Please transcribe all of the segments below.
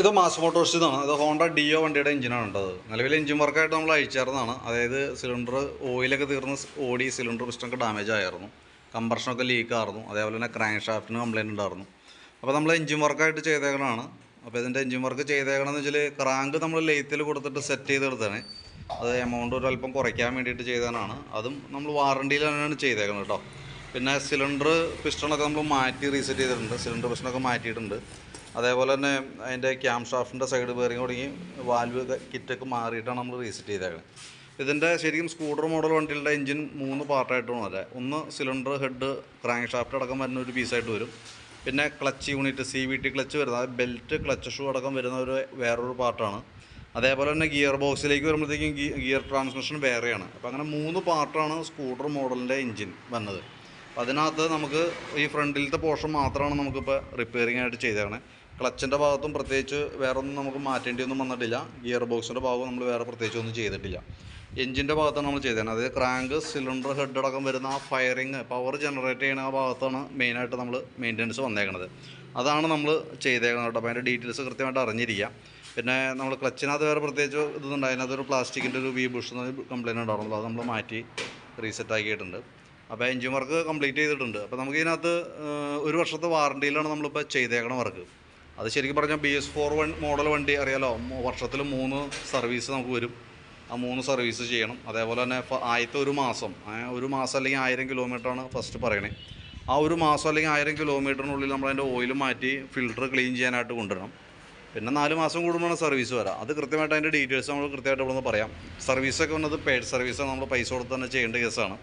ഇത് mass Motors ഇതാണ് ഇത് ഹോണ്ട ഡിയോ വണ്ടിയുടെ എഞ്ചിനാണ് ഉണ്ടത് നിലവിൽ എഞ്ചിൻ വർക്കായിട്ട് നമ്മൾ അയച്ചായിരുന്നതാണ് അതായത് സിലിണ്ടർ ഓയിലൊക്കെ തീർന്ന് ഓടി സിലിണ്ടർ പിസ്റ്റൊക്കെ ഡാമേജ് ആയിരുന്നു കമ്പർഷനൊക്കെ ലീക്ക് ആയിരുന്നു അതേപോലെ തന്നെ ക്രാങ്ക് ഷാഫ്റ്റിന് കംപ്ലയിന്റ് ഉണ്ടായിരുന്നു. അപ്പോൾ നമ്മൾ എഞ്ചിൻ വർക്കായിട്ട് ചെയ്തേക്കണതാണ്. അപ്പോൾ ഇതിന്റെ എഞ്ചിൻ വർക്ക് ചെയ്തേക്കണമെന്ന് വെച്ചാൽ ക്രാങ്ക് നമ്മൾ ലെയ്ത്തിൽ കൊടുത്തിട്ട് സെറ്റ് ചെയ്തെടുത്താണ് അത് എമൗണ്ട് ഒരു അല്പം കുറയ്ക്കാൻ വേണ്ടിയിട്ട് ചെയ്തതാണ് അതും നമ്മൾ വാറണ്ടിയിൽ തന്നെയാണ് ചെയ്തേക്കുന്നത് കേട്ടോ. പിന്നെ സിലിണ്ടർ പിസ്റ്റണൊക്കെ നമ്മൾ മാറ്റി റീസെറ്റ് ചെയ്തിട്ടുണ്ട്. സിലിണ്ടർ പിസ്റ്റണൊക്കെ മാറ്റിയിട്ടുണ്ട്. അതേപോലെ തന്നെ അതിന്റെ ക്യാം ഷാഫ്റ്റിന്റെ സൈഡ് ബെയറിങ് തുടങ്ങി വാൽവ് കിറ്റൊക്കെ മാറിയിട്ടാണ് നമ്മൾ റീസെറ്റ് ചെയ്തേക്കുന്നത് ഇതിന്റെ ശരിക്കും സ്കൂട്ടർ മോഡൽ വണ്ടികളുടെ എഞ്ചിൻ മൂന്ന് പാർട്ടായിട്ടാണ് വരെ. ഒന്ന് സിലിണ്ടർ ഹെഡ് ക്രാങ്ക് ഷാഫ്റ്റ് അടക്കം വരുന്ന ഒരു പീസായിട്ട് വരും. പിന്നെ clutch unit C V T clutch വരുന്ന ബെൽറ്റ് ക്ലച്ച് ഷൂ അടക്കം വരുന്ന ഒരു വേറൊരു പാർട്ടാണ് അതേപോലെ തന്നെ ഗിയർ ബോക്സിലേക്ക് വരുമ്പോഴത്തേക്കും ഗിയർ ട്രാൻസ്മിഷൻ വേറെയാണ്. അപ്പോൾ അങ്ങനെ മൂന്ന് പാർട്ടാണ് സ്കൂട്ടർ മോഡലിന്റെ എഞ്ചിൻ വന്നത്. അതിനകത്ത് നമുക്ക് ഈ ഫ്രണ്ടിലത്തെ പോർഷൻ മാത്രമാണ് നമുക്കിപ്പോൾ റിപ്പയറിംഗ് ആയിട്ട് ചെയ്തേക്കണേ. ക്ലച്ചിന്റെ ഭാഗത്തും പ്രത്യേകിച്ച് വേറെ ഒന്നും നമുക്ക് മാറ്റേണ്ടിയൊന്നും വന്നിട്ടില്ല. ഗിയർ ബോക്സിന്റെ ഭാഗവും നമ്മൾ വേറെ പ്രത്യേകിച്ച് ഒന്നും ചെയ്തിട്ടില്ല. എഞ്ചിന്റെ ഭാഗത്താണ് നമ്മൾ ചെയ്തത് അതായത് ക്രാങ്ക് സിലിണ്ടർ ഹെഡ് അടക്കം വരുന്ന ആ ഫയറിങ് പവർ ജനറേറ്റ് ചെയ്യുന്ന ആ ഭാഗത്താണ് മെയിനായിട്ട് നമ്മൾ മെയിന്റനൻസ് വന്നേക്കുന്നത് അതാണ് നമ്മൾ ചെയ്തേക്കുന്നത് കേട്ടോ. അപ്പോൾ അതിന്റെ ഡീറ്റെയിൽസ് കൃത്യമായിട്ട് അറിഞ്ഞിരിക്കുക. പിന്നെ നമ്മൾ ക്ലച്ചിനകത്ത് വേറെ പ്രത്യേകിച്ച് ഇതൊന്നും അതിനകത്തൊരു പ്ലാസ്റ്റിക്കിന്റെ ഒരു വി ബുഷ് കംപ്ലൈന്റ് ഉണ്ടായിരുന്നു അത് നമ്മൾ മാറ്റി റീസെറ്റ് ആക്കിയിട്ടുണ്ട്. അപ്പോൾ എഞ്ചിൻ വർക്ക് കംപ്ലീറ്റ് ചെയ്തിട്ടുണ്ട്. അപ്പോൾ നമുക്ക് ഇതിനകത്ത് ഒരു വർഷത്തെ വാറണ്ടിയിലാണ് നമ്മളിപ്പോൾ ചെയ്തേക്കണ വർക്ക് അത് ശരിക്കും പറഞ്ഞാൽ B S four one model വണ്ടി അറിയാലോ? വർഷത്തിൽ മൂന്ന് സർവീസ് നമുക്ക് വരും. ആ മൂന്ന് സർവീസ് ചെയ്യണം. അതേപോലെ തന്നെ ആദ്യത്തെ ഒരു മാസം. ഒരു മാസം അല്ലെങ്കിൽ ആയിരം കിലോമീറ്ററാണ് ഫസ്റ്റ് പറയണേ. ആ ഒരു മാസം അല്ലെങ്കിൽ ആയിരം കിലോമീറ്ററിനുള്ളിൽ നമ്മൾ അതിന്റെ ഓയിൽ മാറ്റി ഫിൽറ്റർ ക്ലീൻ ചെയ്യാനായിട്ട് കൊണ്ടുവരണം. പിന്നെ നാല് മാസം കൂടുമ്പോഴാണ് സർവീസ് വരാം. അത് കൃത്യമായിട്ട് അതിന്റെ ഡീറ്റെയിൽസ് നമ്മൾ കൃത്യമായിട്ട് ഇവിടെ നിന്ന് പറയാം സർവീസൊക്കെ വന്നത് പെയ്ഡ് സർവീസാണ് നമ്മൾ പൈസ കൊടുത്ത് തന്നെ ചെയ്യേണ്ട കേസാണ്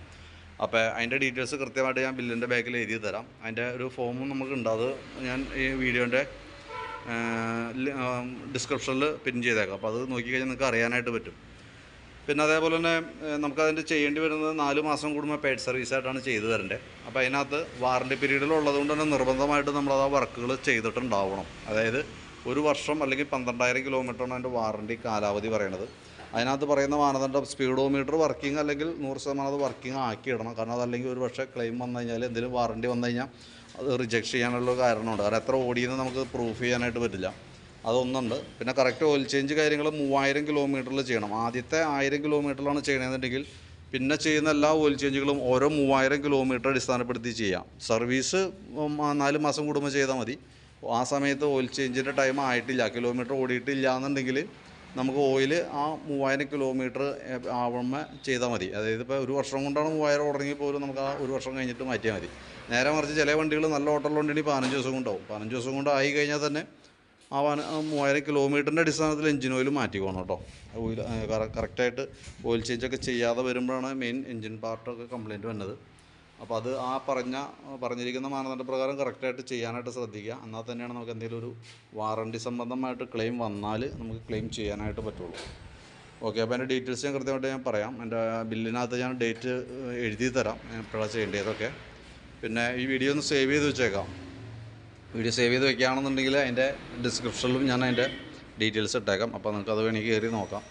അപ്പോൾ അതിന്റെ ഡീറ്റെയിൽസ് കൃത്യമായിട്ട് ഞാൻ ബില്ലിന്റെ ബാക്കിൽ എഴുതി തരാം. അതിന്റെ ഒരു ഫോമും നമുക്കുണ്ട് അത് ഞാൻ ഈ വീഡിയോന്റെ ഡിസ്ക്രിപ്ഷനിൽ പിൻ ചെയ്തേക്കാം. അപ്പോൾ അത് നോക്കിക്കഴിഞ്ഞാൽ നിങ്ങൾക്ക് അറിയാനായിട്ട് പറ്റും. പിന്നെ അതേപോലെ തന്നെ നമുക്കതിന്റെ ചെയ്യേണ്ടി വരുന്നത് നാല് മാസം കൂടുമ്പോൾ പെയ്ഡ് സർവീസായിട്ടാണ് ചെയ്തു തരേണ്ടത്. അപ്പോൾ അതിനകത്ത് വാറണ്ടി പീരീഡിൽ ഉള്ളതുകൊണ്ട് തന്നെ നിർബന്ധമായിട്ട് നമ്മളത് ആ വർക്കുകൾ ചെയ്തിട്ടുണ്ടാവണം. അതായത് ഒരു വർഷം അല്ലെങ്കിൽ പന്ത്രണ്ടായിരം കിലോമീറ്ററാണ് അതിന്റെ വാറണ്ടി കാലാവധി പറയണത് അതിനകത്ത് പറയുന്ന മാനദണ്ഡം സ്പീഡോമീറ്റർ വർക്കിംഗ് അല്ലെങ്കിൽ നൂറ് ശതമാനം അത് വർക്കിംഗ് ആക്കിയിടണം. കാരണം അതല്ലെങ്കിൽ ഒരു പക്ഷേ ക്ലെയിം വന്നു കഴിഞ്ഞാൽ എന്തെങ്കിലും വാറണ്ടി വന്നു കഴിഞ്ഞാൽ അത് റിജക്ട് ചെയ്യാനുള്ള കാരണമുണ്ട്. കാരണം എത്ര ഓടിയെന്ന് നമുക്ക് പ്രൂഫ് ചെയ്യാനായിട്ട് പറ്റില്ല. അതൊന്നുണ്ട്. പിന്നെ കറക്റ്റ് ഓയിൽ ചേഞ്ച് കാര്യങ്ങൾ മൂവായിരം കിലോമീറ്ററിൽ ചെയ്യണം. ആദ്യത്തെ ആയിരം കിലോമീറ്ററിലാണ് ചെയ്യണമെന്നുണ്ടെങ്കിൽ പിന്നെ ചെയ്യുന്ന എല്ലാ ഓയിൽ ചേഞ്ചുകളും ഓരോ മൂവായിരം കിലോമീറ്റർ അടിസ്ഥാനപ്പെടുത്തി ചെയ്യാം. സർവീസ് നാല് മാസം കൂടുമ്പോൾ ചെയ്താൽ മതി. ആ സമയത്ത് ഓയിൽ ചേഞ്ചിന്റെ ടൈം ആയിട്ടില്ല. കിലോമീറ്റർ ഓടിയിട്ടില്ല എന്നുണ്ടെങ്കിൽ നമുക്ക് ഓയിൽ ആ മൂവായിരം കിലോമീറ്റർ ആവുമ്പോൾ ചെയ്താൽ മതി. അതായത് ഇപ്പോൾ ഒരു വർഷം കൊണ്ടാണ് മൂവായിരം ഓടണമെങ്കിൽ പോലും നമുക്ക് ആ ഒരു വർഷം കഴിഞ്ഞിട്ട് മാറ്റിയാൽ മതി. നേരെ മറിച്ച് ചില വണ്ടികൾ നല്ല ഓട്ടമുള്ളതുകൊണ്ടെങ്കിൽ പതിനഞ്ച് ദിവസം കൊണ്ടാവും. പതിനഞ്ച് ദിവസം കൊണ്ട് ആയി കഴിഞ്ഞാൽ തന്നെ ആ മൂവായിരം കിലോമീറ്ററിന്റെ അടിസ്ഥാനത്തിൽ എഞ്ചിൻ ഓയിൽ മാറ്റിക്കോണം കേട്ടോ. ഓയിൽ കറക്റ്റായിട്ട് ഓയിൽ ചേഞ്ചൊക്കെ ചെയ്യാതെ വരുമ്പോഴാണ് മെയിൻ എഞ്ചിൻ പാർട്ടൊക്കെ കംപ്ലയിന്റ് വന്നത്. അപ്പോൾ അത് ആ പറഞ്ഞ പറഞ്ഞിരിക്കുന്ന മാനദണ്ഡ പ്രകാരം കറക്റ്റായിട്ട് ചെയ്യാനായിട്ട് ശ്രദ്ധിക്കുക. എന്നാൽ തന്നെയാണ് നമുക്ക് എന്തെങ്കിലും ഒരു വാറണ്ടി സംബന്ധമായിട്ട് ക്ലെയിം വന്നാൽ നമുക്ക് ക്ലെയിം ചെയ്യാനായിട്ട് പറ്റുള്ളൂ. ഓക്കെ അപ്പോൾ എന്റെ ഡീറ്റെയിൽസ് ഞാൻ കൃത്യമായിട്ട് ഞാൻ പറയാം. എന്റെ ബില്ലിനകത്ത് ഞാൻ ഡേറ്റ് എഴുതി തരാം. എപ്പോഴാണ് ചെയ്യേണ്ടതൊക്കെ പിന്നെ ഈ വീഡിയോ ഒന്ന് സേവ് ചെയ്ത് വെച്ചേക്കാം. വീഡിയോ സേവ് ചെയ്ത് വെക്കുകയാണെന്നുണ്ടെങ്കിൽ അതിന്റെ ഡിസ്ക്രിപ്ഷനിലും ഞാൻ അതിന്റെ ഡീറ്റെയിൽസ് ഇട്ടേക്കാം. അപ്പോൾ നിങ്ങൾക്ക് അത് വേണമെങ്കിൽ കയറി നോക്കാം.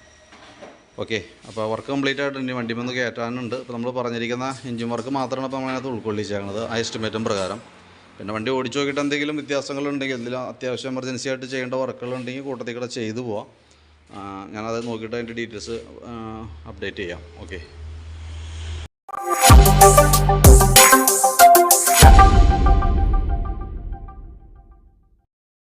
ഓക്കെ അപ്പോൾ വർക്ക് കംപ്ലീറ്റ് ആയിട്ട് ഇനി വണ്ടി വന്ന് കയറ്റാനുണ്ട് അപ്പോൾ നമ്മൾ പറഞ്ഞിരിക്കുന്ന എഞ്ചിൻ വർക്ക് മാത്രമാണ് ഇപ്പോൾ നമ്മളതിനകത്ത് ഉൾക്കൊള്ളിച്ചേക്കുന്നത് ആ എസ്റ്റിമേറ്റും പ്രകാരം. പിന്നെ വണ്ടി ഓടിച്ചു നോക്കിയിട്ട് എന്തെങ്കിലും വ്യത്യാസങ്ങളുണ്ടെങ്കിൽ എന്തെങ്കിലും അത്യാവശ്യം എമർജൻസി ആയിട്ട് ചെയ്യേണ്ട വർക്കുകളുണ്ടെങ്കിൽ കൂട്ടത്തിൽ കൂടെ ചെയ്തു പോവാം. ഞാനത് നോക്കിയിട്ട് അതിന്റെ ഡീറ്റെയിൽസ് അപ്ഡേറ്റ് ചെയ്യാം. ഓക്കെ